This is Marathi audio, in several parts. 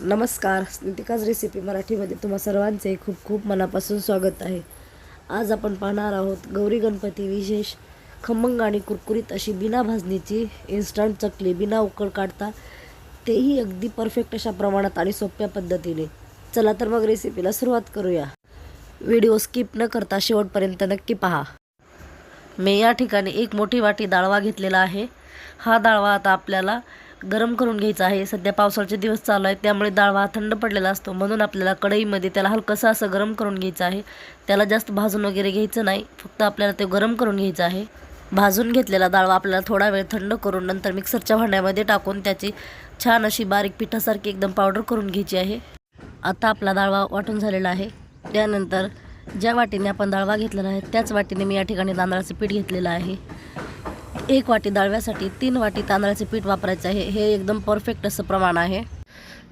नमस्कार स्नितिकाज रेसिपी मराठीमध्ये तुम्हा सर्वांचे खूप खूप मनापासून स्वागत आहे. आज आपण पाहणार आहोत गौरी गणपती विशेष खमंग आणि कुरकुरीत अशी बिना भाजणीची इन्स्टंट चकली बिना उकळ काढता तेही अगदी परफेक्ट अशा प्रमाणात आणि सोप्या पद्धतीने. चला तर मग रेसिपीला सुरुवात करूया. व्हिडिओ स्किप न करता शेवटपर्यंत नक्की पहा. मी या ठिकाणी एक मोठी वाटी दाळवा घेतलेला आहे. हा डाळवा आता आपल्याला गरम करून घ्यायचा आहे. सध्या पावसाळ्याचे दिवस चालू आहेत. त्यामुळे डाळवा हा थंड पडलेला असतो. म्हणून आपल्याला कढईमध्ये त्याला हलकंसं असं गरम करून घ्यायचं आहे. त्याला जास्त भाजून वगैरे घ्यायचं नाही. फक्त आपल्याला ते गरम करून घ्यायचं आहे. भाजून घेतलेला डाळवा आपल्याला थोडा वेळ थंड करून नंतर मिक्सरच्या भांड्यामध्ये टाकून त्याची छान अशी बारीक पिठासारखी एकदम पावडर करून घ्यायची आहे. आता आपला डाळवा वाटून झालेला आहे. त्यानंतर ज्या वाटीने आपण डाळवा घेतलेला आहे त्याच वाटीने मी या ठिकाणी तांदळाचं पीठ घेतलेलं आहे. एक वाटी डाळव्यासाठी तीन वाटी तांदळाचे पीठ वापरायचं आहे. हे एकदम परफेक्ट असं प्रमाण आहे.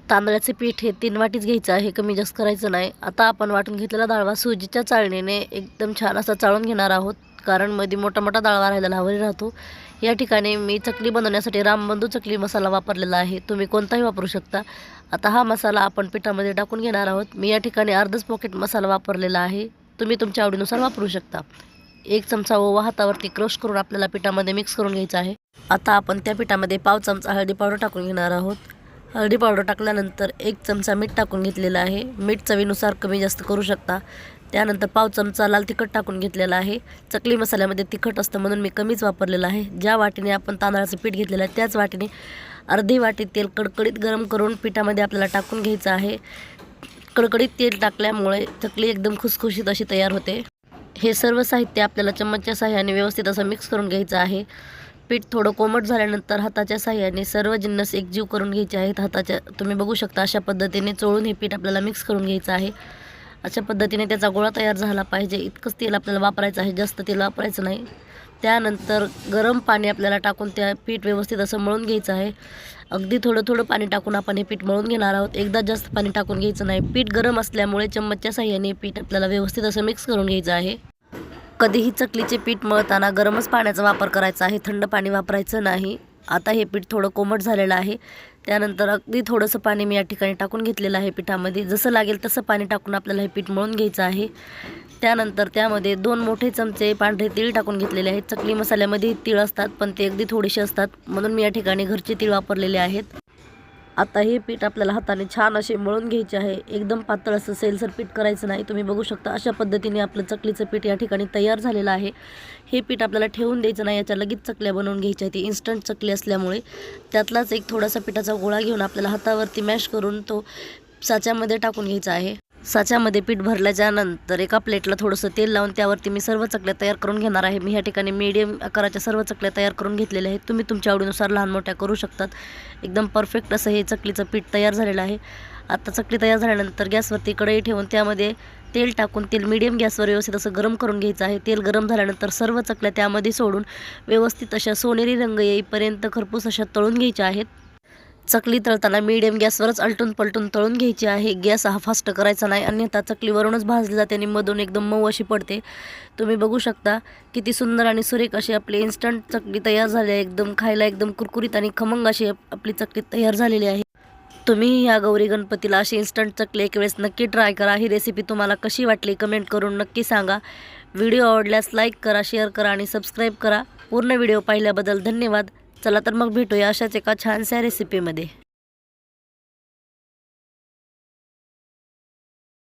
तांदळाचे पीठ हे तीन वाटीच घ्यायचं आहे कमी जास्त करायचं नाही. आता आपण वाटून घेतलेला डाळवा सुजीच्या चाळणीने एकदम छान असा चाळून घेणार आहोत. कारण मध्ये मोठा मोठा डाळवा राहिलेला हवरी राहतो. या ठिकाणी मी चकली बनवण्यासाठी रामबंधू चकली मसाला वापरलेला आहे. तुम्ही कोणताही वापरू शकता. आता हा मसाला आपण पिठामध्ये टाकून घेणार आहोत. मी या ठिकाणी अर्धच पॉकेट मसाला वापरलेला आहे. तुम्ही तुमच्या आवडीनुसार वापरू शकता. एक चमचा ओवा हातावरती क्रश करून आपल्याला पिठामध्ये मिक्स करून घ्यायचा आहे. आता आपण त्या पिठामध्ये पाव चमचा हळदी पावडर टाकून घेणार आहोत. हळदी पावडर टाकल्यानंतर एक चमचा मीठ टाकून घेतलेला आहे. मीठ चवीनुसार कमी जास्त करू शकता. त्यानंतर पाव चमचा लाल तिखट टाकून घेतलेला आहे. चकली मसाल्यामध्ये तिखट असतं म्हणून मी कमीच वापरलेलं आहे. ज्या वाटीने आपण तांदळाचं पीठ घेतलेलं आहे त्याच वाटीने अर्धी वाटी तेल कडकडीत गरम करून पिठामध्ये आपल्याला टाकून घ्यायचं आहे. कडकडीत तेल टाकल्यामुळे चकली एकदम खुसखुशीत अशी तयार होते. हे सर्व साहित्य आपल्याला चम्मचच्या साह्याने व्यवस्थित असं मिक्स करून घ्यायचं आहे. पीठ थोडं कोमट झाल्यानंतर हाताच्या साह्याने सर्व जिन्नस एकजीव करून घ्यायचे आहेत. हाताच्या तुम्ही बघू शकता अशा पद्धतीने चोळून हे पीठ आपल्याला मिक्स करून घ्यायचं आहे. अशा पद्धतीने त्याचा गोळा तयार झाला पाहिजे. इतकंच तेल आपल्याला वापरायचं आहे. जास्त तेल वापरायचं नाही. त्यानंतर गरम पाणी आपल्याला टाकून त्या पीठ व्यवस्थित असं मळून घ्यायचं आहे. अगदी थोडं थोडं पाणी टाकून आपण हे पीठ मळून घेणार आहोत. एकदा जास्त पाणी टाकून घ्यायचं नाही. पीठ गरम असल्यामुळे चम्मचच्या साह्याने पीठ आपल्याला व्यवस्थित असं मिक्स करून घ्यायचं आहे. कधीही चकलीचे पीठ मळताना गरमच पाण्याचा वापर करायचा आहे. थंड पाणी वापरायचं नाही. आता हे पीठ थोडं कोमट झालेलं आहे. त्यानंतर अगदी थोडंसं पाणी मी या ठिकाणी टाकून घेतलेलं आहे पिठामध्ये. जसं लागेल तसं पाणी टाकून आपल्याला हे पीठ मळून घ्यायचं आहे. त्यानंतर त्यामध्ये दोन मोठे चमचे पांढरे तीळ टाकून घेतलेले आहेत. चकली मसाल्यामध्ये तीळ असतात पण ते अगदी थोडेसे असतात. म्हणून मी या ठिकाणी घरचे तीळ वापरलेले आहेत. आता हे पीठ आपल्याला हाताने छान असे मळून घ्यायचे आहे. एकदम पातळ असं सेलसर पीठ करायचं नाही. तुम्ही बघू शकता अशा पद्धतीने आपलं चकलीचं पीठ या ठिकाणी तयार झालेलं आहे. हे पीठ आपल्याला ठेवून द्यायचं नाही. याच्या लगेच चकल्या बनवून घ्यायच्या ती इन्स्टंट चकली असल्यामुळे त्यातलाच एक थोडासा पिठाचा गोळा घेऊन आपल्याला हातावरती मॅश करून तो साच्यामध्ये टाकून घ्यायचा आहे. साच्यामध्ये पीठ भरल्याच्यानंतर एका प्लेटला थोडंसं तेल लावून त्यावरती मी सर्व चकल्या तयार करून घेणार आहे. मी ह्या ठिकाणी मीडियम आकाराच्या सर्व चकल्या तयार करून घेतलेल्या आहेत. तुम्ही तुमच्या आवडीनुसार लहान मोठ्या करू शकतात. एकदम परफेक्ट असं हे चकलीचं पीठ तयार झालेलं आहे. आता चकली तयार झाल्यानंतर गॅसवरती कढई ठेवून त्यामध्ये तेल टाकून तेल मीडियम गॅसवर व्यवस्थित असं गरम करून घ्यायचं आहे. तेल गरम झाल्यानंतर सर्व चकल्या त्यामध्ये सोडून व्यवस्थित अशा सोनेरी रंग येईपर्यंत खरपूस अशा तळून घ्यायच्या आहेत. चकली तळताना मीडियम गॅसवरच अलटून पलटून तळून घ्यायची आहे. गॅस हा फास्ट करायचा नाही. अन्यथा चकलीवरूनच भाजली जाते आणि मधून एकदम मऊ अशी पडते. तुम्ही बघू शकता किती सुंदर आणि सुरेख अशी आपली इन्स्टंट चकली तयार झाली आहे. एकदम खायला एकदम कुरकुरीत आणि खमंग अशी आपली चकली तयार झालेली आहे. तुम्ही या गौरी गणपतीला अशी इन्स्टंट चकली एक वेळेस नक्की ट्राय करा. ही रेसिपी तुम्हाला कशी वाटली कमेंट करून नक्की सांगा. व्हिडिओ आवडल्यास लाईक करा शेअर करा आणि सबस्क्राईब करा. पूर्ण व्हिडिओ पाहिल्याबद्दल धन्यवाद. चला तर मग भेटूया अशाच एका छानशा रेसिपीमध्ये